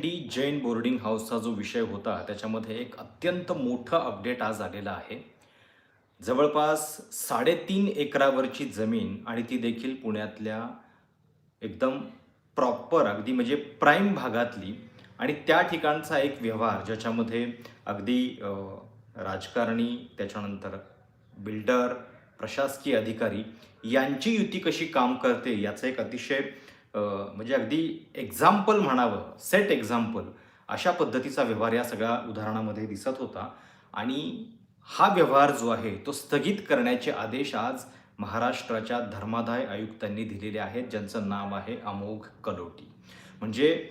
D Jain boarding हाऊसचा जो विषय होता त्याच्यामध्ये एक अत्यंत मोठं अपडेट आज आलेलं आहे. जवळपास साडेतीन एकरावरची जमीन आणि ती देखील पुण्यातल्या एकदम प्रॉपर अगदी म्हणजे प्राईम भागातली आणि त्या ठिकाणचा एक व्यवहार ज्याच्यामध्ये अगदी राजकारणी त्याच्यानंतर बिल्डर प्रशासकीय अधिकारी यांची युती कशी काम करते याचं एक अतिशय म्हणजे अगदी एक्झाम्पल म्हणावं सेट एक्झाम्पल अशा पद्धतीचा व्यवहार या सगळ्या उदाहरणामध्ये दिसत होता. आणि हा व्यवहार जो आहे तो स्थगित करण्याचे आदेश आज महाराष्ट्राच्या धर्मादाय आयुक्तांनी दिलेले आहेत ज्यांचं नाव आहे अमोघ कलोटी. म्हणजे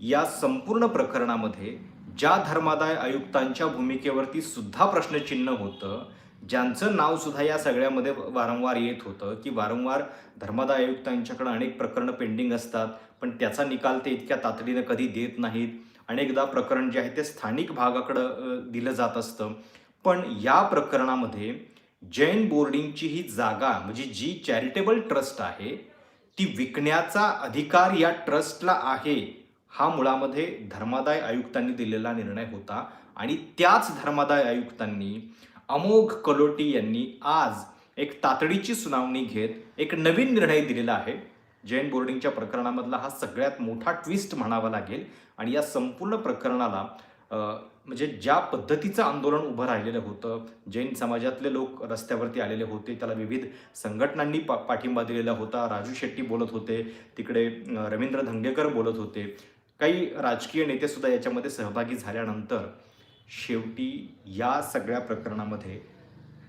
या संपूर्ण प्रकरणामध्ये ज्या धर्मादाय आयुक्तांच्या भूमिकेवरती सुद्धा प्रश्नचिन्ह होतं ज्यांचं नावसुद्धा या सगळ्यामध्ये वारंवार येत होतं की वारंवार धर्मादाय आयुक्तांच्याकडे अनेक प्रकरणं पेंडिंग असतात पण त्याचा निकाल ते इतक्या तातडीनं कधी देत नाहीत. अनेकदा प्रकरण जे आहे ते स्थानिक भागाकडं दिलं जात असतं. पण या प्रकरणामध्ये जैन बोर्डिंगची ही जागा म्हणजे जी चॅरिटेबल ट्रस्ट आहे ती विकण्याचा अधिकार या ट्रस्टला आहे हा मुळामध्ये धर्मादाय आयुक्तांनी दिलेला निर्णय होता. आणि त्याच धर्मादाय आयुक्तांनी अमोघ कलोटी यांनी आज एक तातडीची सुनावणी घेत एक नवीन निर्णय दिलेला आहे. जैन बोर्डिंगच्या प्रकरणामधला हा सगळ्यात मोठा ट्विस्ट म्हणावा लागेल आणि या संपूर्ण प्रकरणाला म्हणजे ज्या पद्धतीचं आंदोलन उभं राहिलेलं होतं जैन समाजातले लोक रस्त्यावरती आलेले होते त्याला विविध संघटनांनी पा पाठिंबा दिलेला होता राजू शेट्टी बोलत होते तिकडे रवींद्र धंगेकर बोलत होते. काही राजकीय नेतेसुद्धा याच्यामध्ये सहभागी झाल्यानंतर शेवटी या सगळ्या प्रकरणामध्ये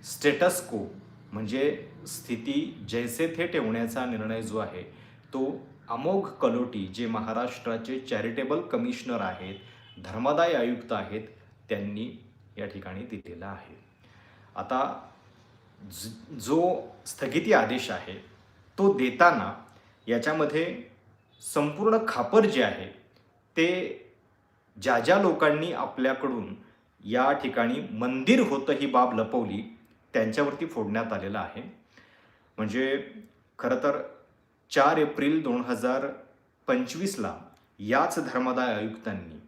स्टेटस्को म्हणजे स्थिती जैसे थे ठेवण्याचा निर्णय जो आहे तो अमोघ कलोटी जे महाराष्ट्राचे चॅरिटेबल कमिशनर आहेत धर्मादाय आयुक्त आहेत त्यांनी या ठिकाणी दिलेला आहे. आता ज- जो स्थगिती आदेश आहे तो देताना याच्यामध्ये संपूर्ण खापर जे आहे ते ज्या ज्या लोकांनी आपल्याकडून या ठिकाणी मंदिर होतं ही बाब लपवली त्यांच्यावरती फोडण्यात आलेलं आहे. म्हणजे खरं तर चार एप्रिल दोन हजार पंचवीसला याच धर्मादाय आयुक्तांनी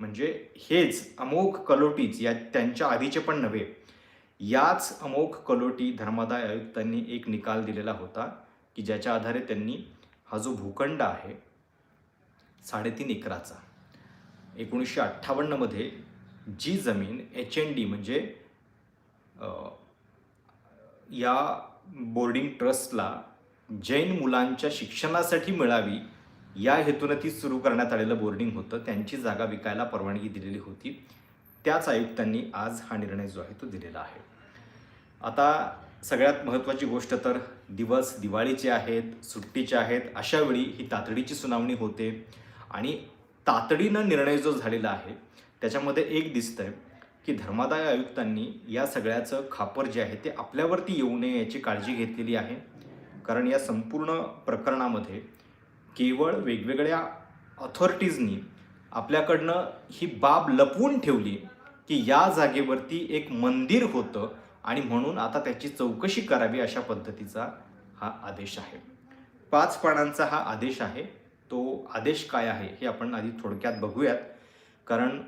म्हणजे हेच अमोघ कलोटीच या त्यांच्या आधीचे पण नव्हे याच अमोघ कलोटी धर्मादाय आयुक्तांनी एक निकाल दिलेला होता की ज्याच्या आधारे त्यांनी हा जो भूखंड आहे साडेतीन एकराचा एकोणीसशे अठ्ठावन्नमध्ये जी जमीन एच एन डी म्हणजे या बोर्डिंग ट्रस्टला जैन मुलांच्या शिक्षणासाठी मिळावी या हेतूनं ती सुरू करण्यात आलेलं बोर्डिंग होतं. त्यांची जागा विकायला परवानगी दिलेली होती. त्याच आयुक्तांनी आज हा निर्णय जो आहे तो दिलेला आहे. आता सगळ्यात महत्त्वाची गोष्ट तर दिवस दिवाळीचे आहेत सुट्टीचे आहेत. अशावेळी ही तातडीची सुनावणी होते. आणि तातडीनं निर्णय जो झालेला आहे त्याच्यामध्ये एक दिसतंय की धर्मादाय आयुक्तांनी या सगळ्याचं खापर जे आहे ते आपल्यावरती येऊ नये याची काळजी घेतलेली आहे. कारण या संपूर्ण प्रकरणामध्ये केवळ वेगवेगळ्या ऑथॉरिटीजनी आपल्याकडनं ही बाब लपवून ठेवली की या जागेवरती एक मंदिर होतं आणि म्हणून आता त्याची चौकशी करावी अशा पद्धतीचा हा आदेश आहे. पाच पानांचा हा आदेश आहे. तो आदेश काय आहे हे आपण आधी थोडक्यात बघूयात. कारण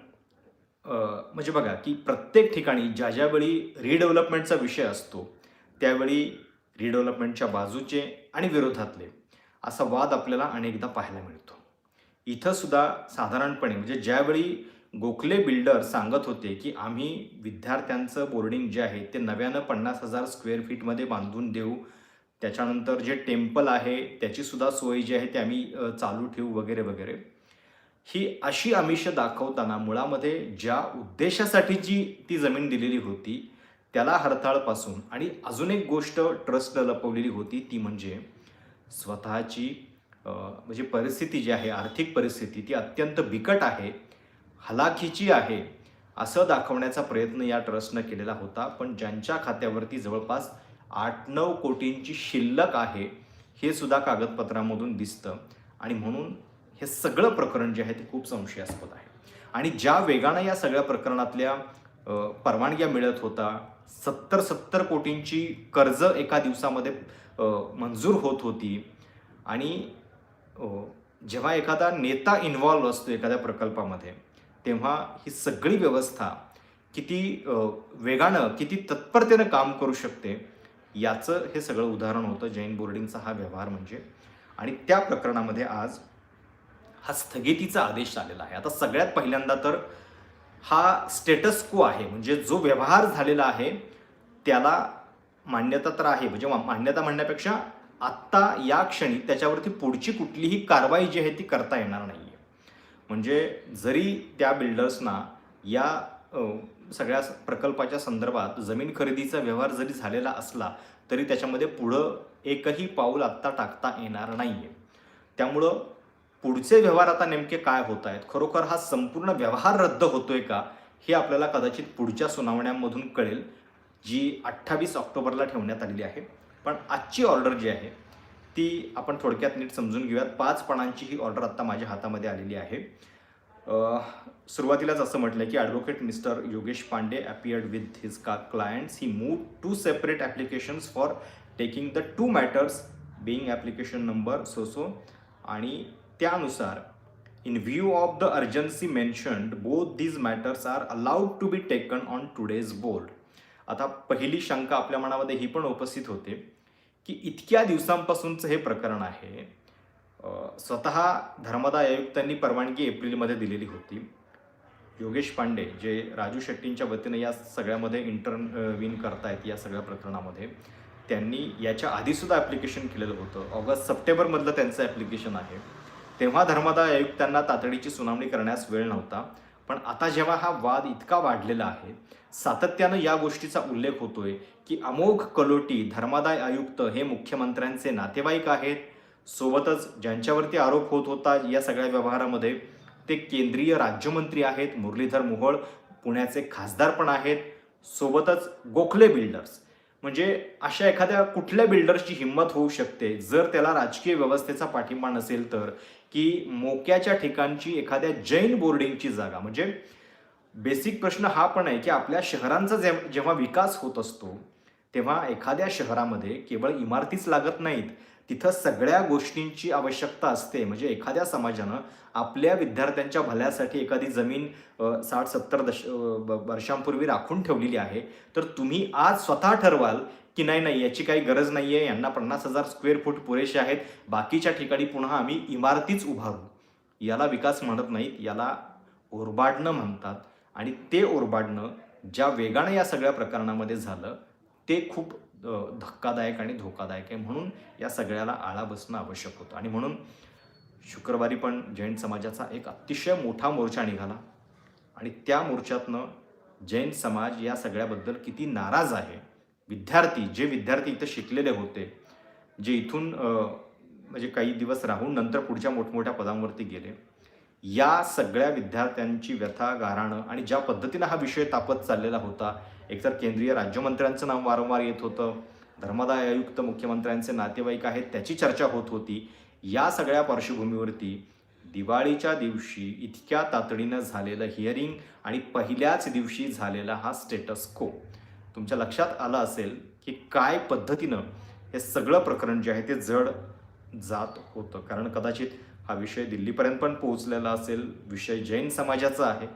म्हणजे बघा की प्रत्येक ठिकाणी ज्या ज्यावेळी रिडेव्हलपमेंटचा विषय असतो त्यावेळी रिडेव्हलपमेंटच्या बाजूचे आणि विरोधातले असा वाद आपल्याला अनेकदा पाहायला मिळतो. इथंसुद्धा साधारणपणे म्हणजे ज्यावेळी गोखले बिल्डर सांगत होते की आम्ही विद्यार्थ्यांचं बोर्डिंग जे आहे ते नव्यानं पन्नास हजार स्क्वेअर फीटमध्ये बांधून देऊ त्याच्यानंतर जे टेम्पल आहे त्याचीसुद्धा सोय जी आहे ते आम्ही चालू ठेवू वगैरे वगैरे. ही अशी आमिष दाखवताना मुळामध्ये ज्या उद्देशासाठी जी ती जमीन दिलेली होती त्याला हरताळपासून आणि अजून एक गोष्ट ट्रस्टला लपवलेली होती ती म्हणजे स्वतःची म्हणजे परिस्थिती जी आहे आर्थिक परिस्थिती ती अत्यंत बिकट आहे हलाखीची आहे असं दाखवण्याचा प्रयत्न या ट्रस्टनं केलेला होता. पण ज्यांच्या खात्यावरती जवळपास आठ नऊ कोटींची शिल्लक आहे हे सुद्धा कागदपत्रामधून दिसतं. आणि म्हणून हे सगळं प्रकरण जे आहे ते खूप संशयास्पद आहे. आणि ज्या वेगानं या सगळ्या प्रकरणातल्या परवानग्या मिळत होता सत्तर सत्तर कोटींची कर्ज एका दिवसामध्ये मंजूर होत होती. आणि जेव्हा एखादा नेता इन्व्हॉल्व असतो एखाद्या प्रकल्पामध्ये तेव्हा ही सगळी व्यवस्था किती वेगानं किती तत्परतेनं काम करू शकते याचं हे सगळं उदाहरण होतं जैन बोर्डिंगचा हा व्यवहार म्हणजे. आणि त्या प्रकरणामध्ये आज हा स्थगितीचा आदेश आलेला आहे. आता सगळ्यात पहिल्यांदा तर हा स्टेटस को आहे. म्हणजे जो व्यवहार झालेला आहे त्याला मान्यता तर आहे. म्हणजे मान्यता म्हणण्यापेक्षा आत्ता या क्षणी त्याच्यावरती पुढची कुठलीही कारवाई जी आहे ती करता येणार नाही आहे म्हणजे जरी त्या बिल्डर्सना या सगळ्या प्रकल्पाच्या संदर्भात जमीन खरेदीचा व्यवहार जरी झालेला असला तरी त्याच्यामध्ये पुढं एकही पाऊल आत्ता टाकता येणार नाही आहे त्यामुळं पुढचे व्यवहार आता नेमके काय होत आहेत खरोखर हा संपूर्ण व्यवहार रद्द होतोय का? हे आपल्याला कदाचित पुढच्या सुनावण्यांमधून कळेल जी अठ्ठावीस ऑक्टोबरला ठेवण्यात आलेली आहे. पण आजची ऑर्डर जी आहे ती आपण थोडक्यात नीट समजून घेऊयात. पाच पणांची ही ऑर्डर आत्ता माझ्या हातामध्ये आलेली आहे. सुरुवातीलाच असं म्हटलं की advocate mister Yogesh Pande appeared with his का clients he move to separate applications for taking the two matters being application number so so आणि त्यानुसार in view of the urgency mentioned both these matters are allowed to be taken on today's board आता पहिली शंका आपल्या मनामध्ये ही पण उपस्थित होते की इतक्या दिवसांपासूनचं हे प्रकरण आहे स्वतः धर्मदाय आयुक्तांनी परवानगी एप्रिलमध्ये दिलेली होती. योगेश पांडे जे राजू शेट्टींच्या वतीने या सगळ्यामध्ये इंटर्न विन करतायत या सगळ्या प्रकरणामध्ये त्यांनी याच्या आधीसुद्धा ॲप्लिकेशन केलेलं होतं. ऑगस्ट सप्टेंबरमधलं त्यांचं ॲप्लिकेशन आहे. तेव्हा धर्मादाय आयुक्तांना तातडीची सुनावणी करण्यास वेळ नव्हता. पण आता जेव्हा हा वाद इतका वाढलेला आहे सातत्यानं या गोष्टीचा उल्लेख होतोय की अमोघ कलोटी धर्मादाय आयुक्त हे मुख्यमंत्र्यांचे नातेवाईक आहेत. सोबतच ज्यांच्यावरती आरोप होत होता या सगळ्या व्यवहारामध्ये ते केंद्रीय राज्यमंत्री आहेत मुरलीधर मोहोळ पुण्याचे खासदार पण आहेत सोबतच गोखले बिल्डर्स म्हणजे अशा एखाद्या कुठल्या बिल्डर्सची हिंमत होऊ शकते? जर त्याला राजकीय व्यवस्थेचा पाठिंबा नसेल तर की मोक्याच्या ठिकाणची एखाद्या जैन बोर्डिंगची जागा. म्हणजे बेसिक प्रश्न हा पण आहे की आपल्या शहरांचा जे जेव्हा विकास होत असतो तेव्हा एखाद्या शहरामध्ये केवळ इमारतीच लागत नाहीत. तिथं सगळ्या गोष्टींची आवश्यकता असते. म्हणजे एखाद्या समाजानं आपल्या विद्यार्थ्यांच्या भल्यासाठी एखादी जमीन साठ सत्तर दश ब- वर्षांपूर्वी राखून ठेवलेली आहे. तर तुम्ही आज स्वतः ठरवाल की नाही नाही याची काही गरज नाही आहे यांना पन्नास हजार स्क्वेअर फूट पुरेसे आहेत. बाकीच्या ठिकाणी पुन्हा आम्ही इमारतीच उभारू. याला विकास म्हणत नाहीत. याला ओरबाडणं म्हणतात. आणि ते ओरबाडणं ज्या वेगानं या सगळ्या प्रकरणामध्ये झालं ते खूप धक्कादायक आणि धोकादायक आहे म्हणून या सगळ्याला आळा बसणं आवश्यक होतं. आणि म्हणून शुक्रवारी पण जैन समाजाचा एक अतिशय मोठा मोर्चा निघाला आणि त्या मोर्चातनं जैन समाज या सगळ्याबद्दल किती नाराज आहे. विद्यार्थी जे विद्यार्थी इथं शिकलेले होते जे इथून म्हणजे काही दिवस राहून नंतर पुढच्या मोठमोठ्या पदांवरती गेले या सगळ्या विद्यार्थ्यांची व्यथा गाराणं आणि ज्या पद्धतीनं हा विषय तापत चाललेला होता एकतर केंद्रीय राज्यमंत्र्यांचं नाव वारंवार येत होतं धर्मदाय आयुक्त मुख्यमंत्र्यांचे नातेवाईक आहेत त्याची चर्चा होत होती. या सगळ्या पार्श्वभूमीवरती दिवाळीच्या दिवशी इतक्या तातडीनं झालेलं हिअरिंग आणि पहिल्याच दिवशी झालेला हा स्टेटस को तुमच्या लक्षात आलं असेल की काय पद्धतीनं हे सगळं प्रकरण जे आहे ते जड जात होतं. कारण कदाचित हा विषय दिल्लीपर्यंत पण पोहोचलेला असेल विषय जैन समाजाचा आहे.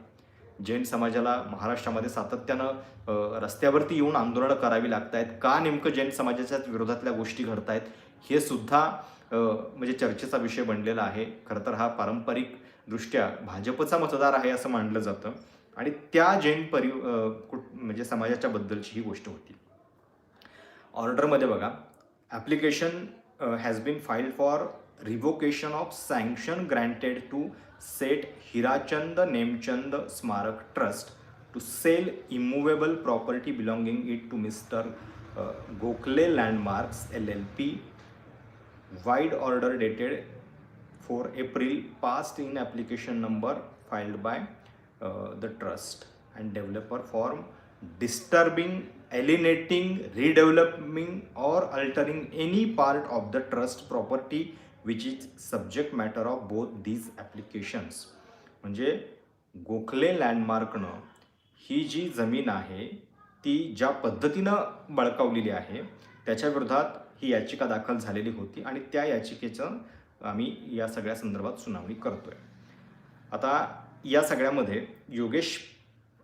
जैन समाजाला महाराष्ट्रामध्ये सातत्यानं रस्त्यावरती येऊन आंदोलनं करावी लागत आहेत का नेमकं जैन समाजाच्या विरोधातल्या गोष्टी घडत आहेत हे सुद्धा म्हणजे चर्चेचा विषय बनलेला आहे. खरं तर हा पारंपरिक दृष्ट्या भाजपचा मतदार आहे असं मानलं जातं. आणि त्या जैन परि कुठ म्हणजे समाजाच्या बद्दलची ही गोष्ट होती. ऑर्डरमध्ये बघा. Application has been file for revocation of sanction granted to set Hirachand Nemchand Smarak Trust to sell immovable property belonging it to Mr. Uh, Gokhale Landmarks LLP. Wide order dated for April passed in application number filed by uh, the trust and developer form disturbing, alienating, redeveloping or altering any part of the trust property which is subject matter of both these applications म्हणजे गोखले लँडमार्कनं ही जी जमीन आहे ती ज्या पद्धतीनं बळकावलेली आहे त्याच्या विरोधात ही याचिका दाखल झालेली होती आणि त्या याचिकेचं आम्ही या सगळ्या संदर्भात सुनावणी करतोय. आता या सगळ्यामध्ये योगेश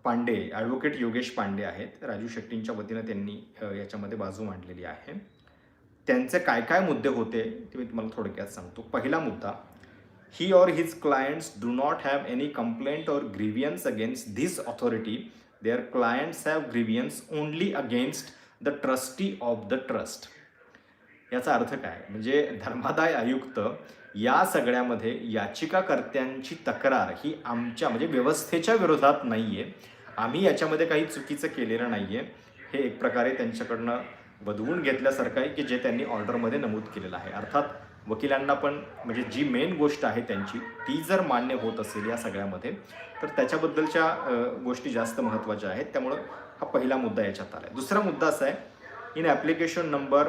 पांडे ॲडव्होकेट योगेश पांडे आहेत. राजू शेट्टींच्या वतीनं त्यांनी याच्यामध्ये बाजू मांडलेली आहे. त्यांचे काय काय मुद्दे होते ते मी तुम्हाला थोडक्यात सांगतो. पहिला मुद्दा he or his clients do not have any complaint or grievance against this authority their clients have grievance only against the trustee of the trust याचा अर्थ काय? म्हणजे धर्मादाय आयुक्त या सगळ्यामध्ये याचिकाकर्त्यांची तक्रार ही आमच्या म्हणजे व्यवस्थेच्या विरोधात नाही आहे आम्ही याच्यामध्ये काही चुकीचं केलेलं नाही आहे हे एक प्रकारे त्यांच्याकडनं बदवून घेतल्यासारखं आहे की जे त्यांनी ऑर्डरमध्ये नमूद केलेलं आहे. अर्थात वकिलांना पण म्हणजे जी मेन गोष्ट आहे त्यांची ती जर मान्य होत असेल या सगळ्यामध्ये तर त्याच्याबद्दलच्या गोष्टी जास्त महत्त्वाच्या आहेत. त्यामुळं हा पहिला मुद्दा याच्यात आला आहे दुसरा मुद्दा असा आहे in application number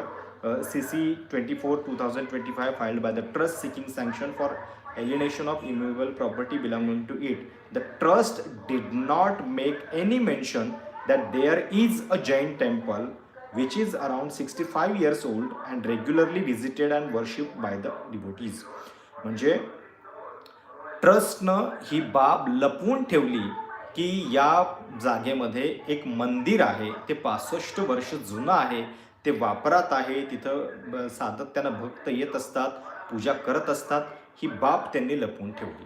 C C twenty four two thousand twenty five filed by the trust seeking sanction for alienation of immovable property belonging to it. The trust did not make any mention that there is a Jain temple which is around 65 years old and regularly visited and worshipped by the devotees. म्हणजे ट्रस्टनं ही बाब लपवून ठेवली की या जागेमध्ये एक मंदिर आहे ते पासष्ट वर्ष जुनं आहे ते वापरात आहे तिथं सातत्यानं भक्त येत असतात पूजा करत असतात ही बाब त्यांनी लपवून ठेवली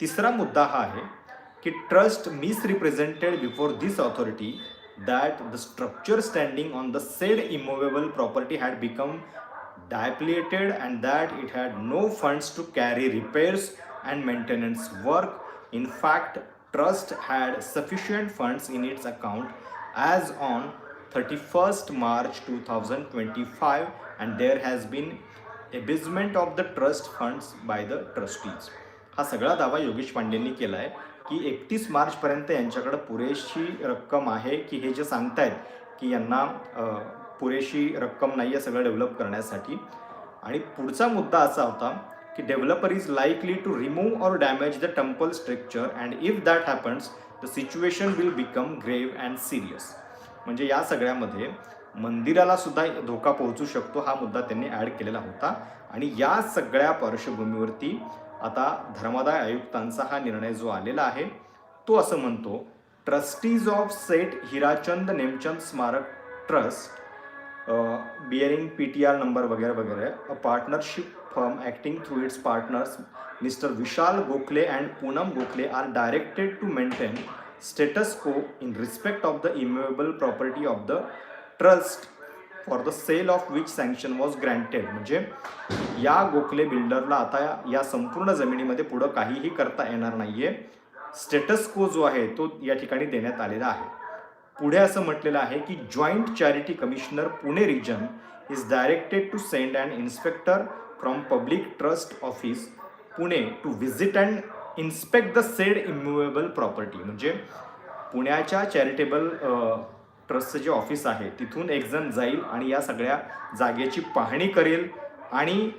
तिसरा मुद्दा हा आहे की trust misrepresented before this authority That the structure standing on the said immovable property had become dilapidated and that it had no funds to carry repairs and maintenance work. In fact, trust had sufficient funds in its account as on 31st March 2025 and there has been abasement of the trust funds by the trustees. हा सगळा दावा योगेश पांडेंनी केला आहे की एकतीस मार्चपर्यंत यांच्याकडं पुरेशी रक्कम आहे की हे जे सांगतायत की यांना पुरेशी रक्कम नाही आहे सगळं डेव्हलप करण्यासाठी. आणि पुढचा मुद्दा असा होता की developer is likely to remove or damage the temple structure and if that happens the situation will become grave and serious. म्हणजे या सगळ्यामध्ये मंदिराला सुद्धा धोका पोहोचू शकतो हा मुद्दा त्यांनी ॲड केलेला होता. आणि या सगळ्या पार्श्वभूमीवरती आता धर्मादाय आयुक्तांचा हा निर्णय जो आलेला आहे तो असं म्हणतो trustees of Seth Hirachand Nemchand Smarak trust bearing P T R number वगैरे वगैरे a partnership firm acting through its partners mister Vishal Gokhale and Poonam Gokhale are directed to maintain status quo in respect of the immovable property of the trust for the sale of which sanction was granted म्हणजे या गोखले बिल्डरला आता या- संपूर्ण जमिनीमध्ये पुढं काहीही करता येणार नाही आहे स्टेटस को जो आहे तो या ठिकाणी देण्यात आलेला आहे. पुढे असं म्हटलेलं आहे की joint charity commissioner Pune region is directed to send and inspector from public trust office Pune to visit and inspect the said immovable property म्हणजे पुण्याच्या चॅरिटेबल ट्रस्टचं जे ऑफिस आहे तिथून एक जण जाईल आणि या सगळ्या जागेची पाहणी करेल. आणि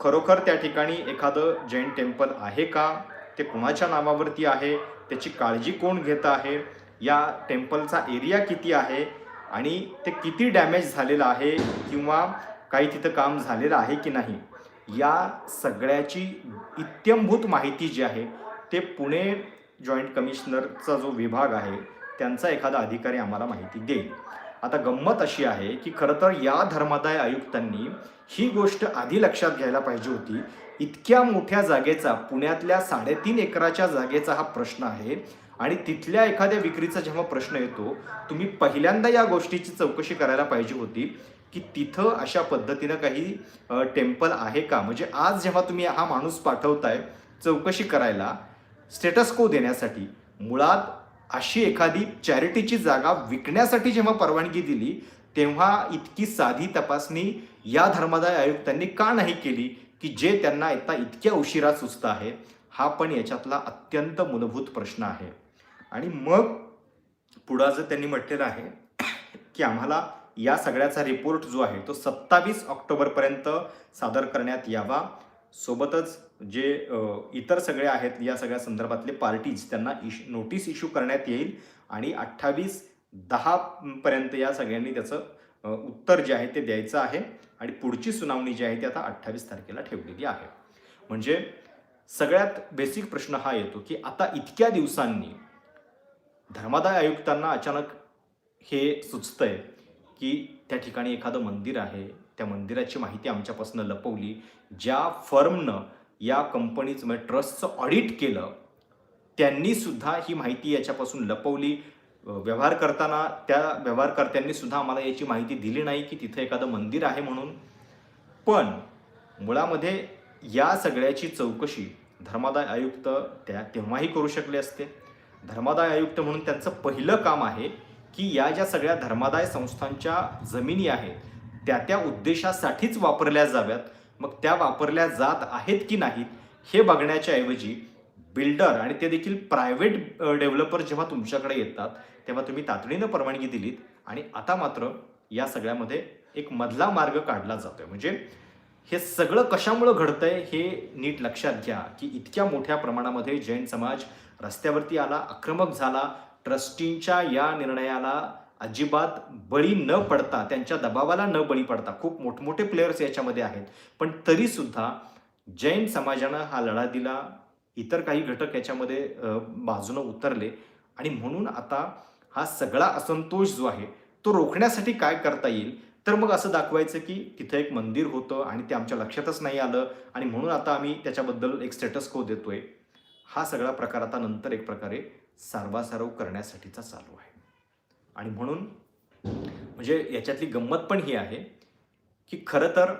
खरोखर त्या ठिकाणी एखादं जैन टेम्पल आहे का? ते कुणाच्या नावावरती आहे? त्याची काळजी कोण घेत आहे? या टेम्पलचा एरिया किती आहे? आणि ते किती डॅमेज झालेलं आहे? किंवा काही तिथं काम झालेलं आहे की नाही? या सगळ्याची इत्यंभूत माहिती जी आहे ते पुणे जॉईंट कमिशनरचा जो विभाग आहे त्यांचा एखादा अधिकारी आम्हाला माहिती देईल. आता गंमत अशी आहे की खरं तर या धर्मादाय आयुक्तांनी ही गोष्ट आधी लक्षात घ्यायला पाहिजे होती. इतक्या मोठ्या जागेचा पुण्यातल्या साडेतीन एकराच्या जागेचा हा प्रश्न आहे आणि तिथल्या एखाद्या विक्रीचा जेव्हा प्रश्न येतो तुम्ही पहिल्यांदा या गोष्टीची चौकशी करायला पाहिजे होती की तिथं अशा पद्धतीनं काही टेम्पल आहे का? म्हणजे आज जेव्हा तुम्ही हा माणूस पाठवताय चौकशी करायला स्टेटस को देण्यासाठी मुळात अशी एखादी चॅरिटीची जागा विकण्यासाठी जेव्हा परवानगी दिली तेव्हा इतकी साधी तपासणी या धर्मादाय आयुक्तांनी का नाही केली की जे त्यांना आता इतक्या उशिरा सुचत आहे? हा पण याच्यातला अत्यंत मूलभूत प्रश्न आहे. आणि मग पुढं जर त्यांनी म्हटलेलं आहे की आम्हाला या सगळ्याचा रिपोर्ट जो आहे तो सत्तावीस ऑक्टोबरपर्यंत सादर करण्यात यावा. सोबतच जे इतर सगळे आहेत या सगळ्या संदर्भातले पार्टीज त्यांना इश नोटीस इश्यू करण्यात येईल आणि अठ्ठावीस दहापर्यंत या सगळ्यांनी त्याचं उत्तर जे आहे ते द्यायचं आहे आणि पुढची सुनावणी जी आहे ती आता अठ्ठावीस तारखेला ठेवलेली आहे. म्हणजे सगळ्यात बेसिक प्रश्न हा येतो की आता इतक्या दिवसांनी धर्मादाय आयुक्तांना अचानक हे सुचतंय की त्या ठिकाणी एखादं मंदिर आहे त्या मंदिराची माहिती आमच्यापासून लपवली ज्या फर्मनं या कंपनीचं म्हणजे ट्रस्टचं ऑडिट केलं त्यांनी सुद्धा ही माहिती याच्यापासून लपवली. व्यवहार करताना त्या व्यवहारकर्त्यांनी सुद्धा आम्हाला याची माहिती दिली नाही की तिथं एखादं मंदिर आहे म्हणून. पण मुळामध्ये या सगळ्याची चौकशी धर्मादाय आयुक्त त्या तेव्हाही करू शकले असते. धर्मादाय आयुक्त म्हणून त्यांचं पहिलं काम आहे की या ज्या सगळ्या धर्मादाय संस्थांच्या जमिनी आहेत त्या त्या उद्देशासाठीच वापरल्या जाव्यात. मग त्या वापरल्या जात आहेत की नाहीत हे बघण्याच्या ऐवजी बिल्डर आणि ते देखील प्रायव्हेट डेव्हलपर जेव्हा तुमच्याकडे येतात तेव्हा तुम्ही तातडीनं परवानगी दिलीत आणि आता मात्र या सगळ्यामध्ये एक मधला मार्ग काढला जातोय. म्हणजे हे सगळं कशामुळं घडतंय हे नीट लक्षात घ्या की इतक्या मोठ्या प्रमाणामध्ये जैन समाज रस्त्यावरती आला आक्रमक झाला ट्रस्टींच्या या निर्णयाला अजिबात बळी न पडता त्यांच्या दबावाला न बळी पडता खूप मोठमोठे प्लेयर्स याच्यामध्ये आहेत. पण तरीसुद्धा जैन समाजानं हा लढा दिला इतर काही घटक याच्यामध्ये बाजूनं उतरले. आणि म्हणून आता हा सगळा असंतोष जो आहे तो रोखण्यासाठी काय करता येईल? तर मग असं दाखवायचं की तिथं एक मंदिर होतं आणि ते आमच्या लक्षातच नाही आलं. आणि म्हणून आता आम्ही त्याच्याबद्दल एक स्टेटस को देतोय. हा सगळा प्रकार आता नंतर एक प्रकारे सारवासारव करण्यासाठीचा चालू आहे. आणि म्हणून म्हणजे याच्यातली गंमत पण ही आहे की खरं तर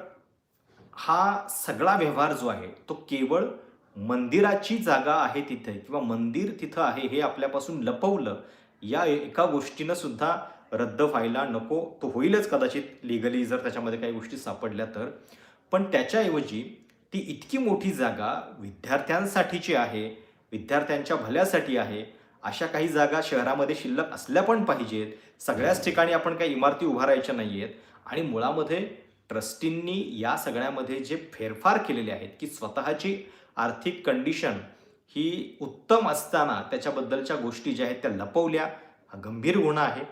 हा सगळा व्यवहार जो आहे तो केवळ मंदिराची जागा आहे तिथे किंवा मंदिर तिथं आहे हे आपल्यापासून लपवलं या एका गोष्टीनं सुद्धा रद्द व्हायला नको तो होईलच कदाचित लिगली जर त्याच्यामध्ये काही गोष्टी सापडल्या तर. पण त्याच्याऐवजी ती इतकी मोठी जागा विद्यार्थ्यांसाठीची आहे विद्यार्थ्यांच्या भल्यासाठी आहे अशा काही जागा शहरामध्ये शिल्लक असल्या पण पाहिजेत. सगळ्याच ठिकाणी आपण काही इमारती उभारायच्या नाही आहेत आणि मुळामध्ये ट्रस्टींनी या सगळ्यामध्ये जे फेरफार केलेले आहेत की स्वतःची आर्थिक कंडिशन ही उत्तम असताना त्याच्याबद्दलच्या गोष्टी ज्या आहेत त्या लपवल्या. हा गंभीर गुन्हा आहे.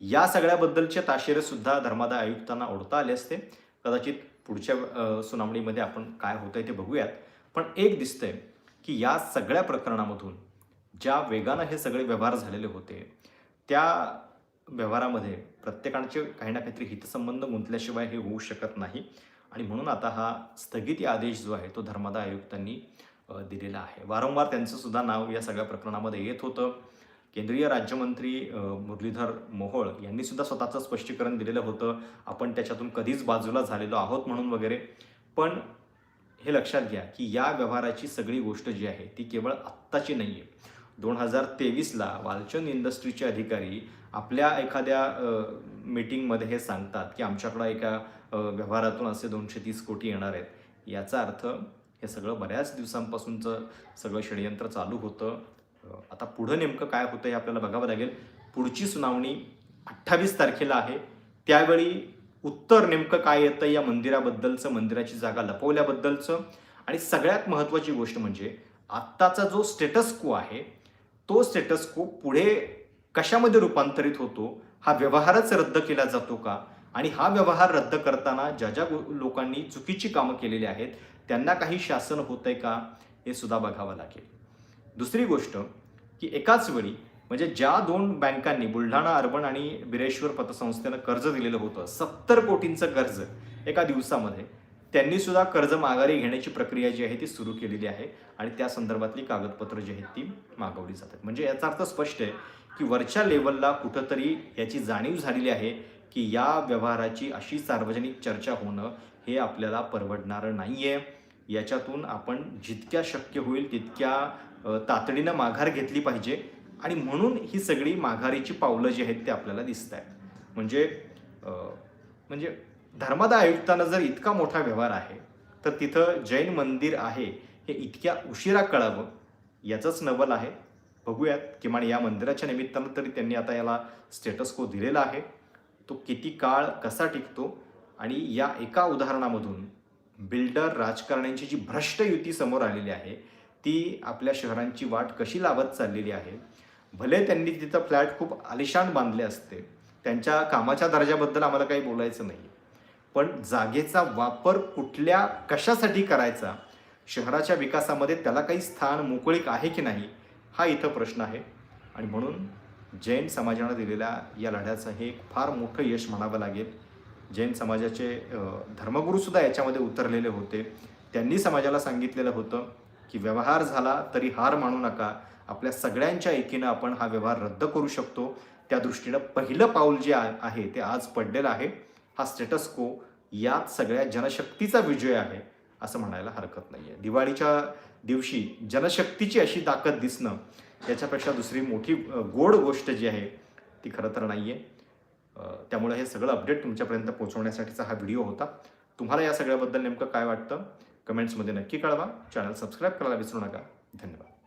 या सगळ्याबद्दलचे ताशेरे सुद्धा धर्मादाय आयुक्तांना ओढता आले असते. कदाचित पुढच्या सुनावणीमध्ये आपण काय होतंय ते बघूयात. पण एक दिसतंय की या सगळ्या प्रकरणामधून ज्या वेगानं हे सगळे व्यवहार झालेले होते त्या व्यवहारामध्ये प्रत्येकांचे काही ना काहीतरी हितसंबंध गुंतल्याशिवाय हे होऊ शकत नाही. आणि म्हणून आता हा स्थगिती आदेश जो आहे तो धर्मादाय आयुक्तांनी दिलेला आहे. वारंवार त्यांचं सुद्धा नाव या सगळ्या प्रकरणामध्ये येत होतं. केंद्रीय राज्यमंत्री मुरलीधर मोहोळ यांनी सुद्धा स्वतःचं स्पष्टीकरण दिलेलं होतं. आपण त्याच्यातून कधीच बाजूला झालेलो आहोत म्हणून वगैरे. पण हे लक्षात घ्या की या व्यवहाराची सगळी गोष्ट जी आहे ती केवळ आत्ताची नाही आहे दोन हजार तेवीसला वालचंद इंडस्ट्रीचे अधिकारी आपल्या एखाद्या मीटिंगमध्ये हे सांगतात की आमच्याकडं एका व्यवहारातून असे दोनशे तीस कोटी येणार आहेत. याचा अर्थ हे सगळं बऱ्याच दिवसांपासूनचं सगळं षडयंत्र चालू होतं. आता पुढं नेमकं काय होतं हे आपल्याला बघावं लागेल. पुढची सुनावणी अठ्ठावीस तारखेला आहे. त्यावेळी उत्तर नेमकं काय येतं या मंदिराबद्दलचं मंदिराची जागा लपवल्याबद्दलचं आणि सगळ्यात महत्त्वाची गोष्ट म्हणजे आत्ताचा जो स्टेटस क्वो आहे तो स्टेटस को पुढे कशामध्ये रूपांतरित होतो हा व्यवहारच रद्द केला जातो का? आणि हा व्यवहार रद्द करताना ज्या ज्या लोकांनी चुकीची कामं केलेली आहेत त्यांना काही शासन होतंय का? हे सुद्धा बघावं लागेल. दुसरी गोष्ट की एकाच वेळी म्हणजे ज्या दोन बँकांनी बुलढाणा अर्बन आणि बिरेश्वर पतसंस्थेनं कर्ज दिलेलं होतं सत्तर कोटींचं कर्ज एका दिवसामध्ये त्यांनी सुद्धा कर्ज माघारी घेण्याची प्रक्रिया जी आहे ती सुरू केलेली आहे आणि त्या संदर्भातली कागदपत्र जी आहेत ती मागवली जातात. म्हणजे याचा अर्थ स्पष्ट आहे की वरच्या लेवलला कुठंतरी याची जाणीव झालेली आहे की या व्यवहाराची अशी सार्वजनिक चर्चा होणं हे आपल्याला परवडणारं नाही आहे याच्यातून आपण जितक्या शक्य होईल तितक्या तातडीनं माघार घेतली पाहिजे आणि म्हणून ही सगळी माघारीची पावलं जी आहेत ते आपल्याला दिसत आहेत म्हणजे म्हणजे धर्मदा आयुक्तांना जर इतका मोठा व्यवहार आहे तर तिथं जैन मंदिर आहे हे इतक्या उशिरा कळावं याचंच नवल आहे. बघूयात किमान या मंदिराच्या निमित्तानं तरी त्यांनी आता याला स्टेटस को दिलेला आहे. तो किती काळ कसा टिकतो आणि या एका उदाहरणामधून बिल्डर राजकारण्यांची जी भ्रष्ट युती समोर आलेली आहे ती आपल्या शहरांची वाट कशी लावत चाललेली आहे? भले त्यांनी तिथं फ्लॅट खूप आलिशान बांधले असते त्यांच्या कामाच्या दर्जाबद्दल आम्हाला काही बोलायचं नाही. पण जागेचा वापर कुठल्या कशासाठी करायचा? शहराच्या विकासामध्ये त्याला काही स्थान मोकळीक आहे की नाही? हा इथं प्रश्न आहे. आणि म्हणून जैन समाजानं दिलेल्या या लढ्याचं हे एक फार मोठं यश म्हणावं लागेल. जैन समाजाचे धर्मगुरूसुद्धा याच्यामध्ये उतरलेले होते. त्यांनी समाजाला सांगितलेलं होतं की व्यवहार झाला तरी हार मानू नका. आपल्या सगळ्यांच्या एकीनं आपण हा व्यवहार रद्द करू शकतो. त्या दृष्टीनं पहिलं पाऊल जे आ- आहे ते आज पडलेलं आहे. हा स्टेटस को यात सगळ्या जनशक्तीचा विजय आहे असं म्हणायला हरकत नाही आहे दिवाळीच्या दिवशी जनशक्तीची अशी ताकद दिसणं याच्यापेक्षा दुसरी मोठी गोड गोष्ट जी आहे ती खरं तर नाही आहे त्यामुळे हे सगळं अपडेट तुमच्यापर्यंत पोहोचवण्यासाठीचा हा व्हिडिओ होता. तुम्हाला या सगळ्याबद्दल नेमकं काय वाटतं? कमेंट्समध्ये नक्की कळवा. चॅनल सबस्क्राईब करायला विसरू नका. धन्यवाद.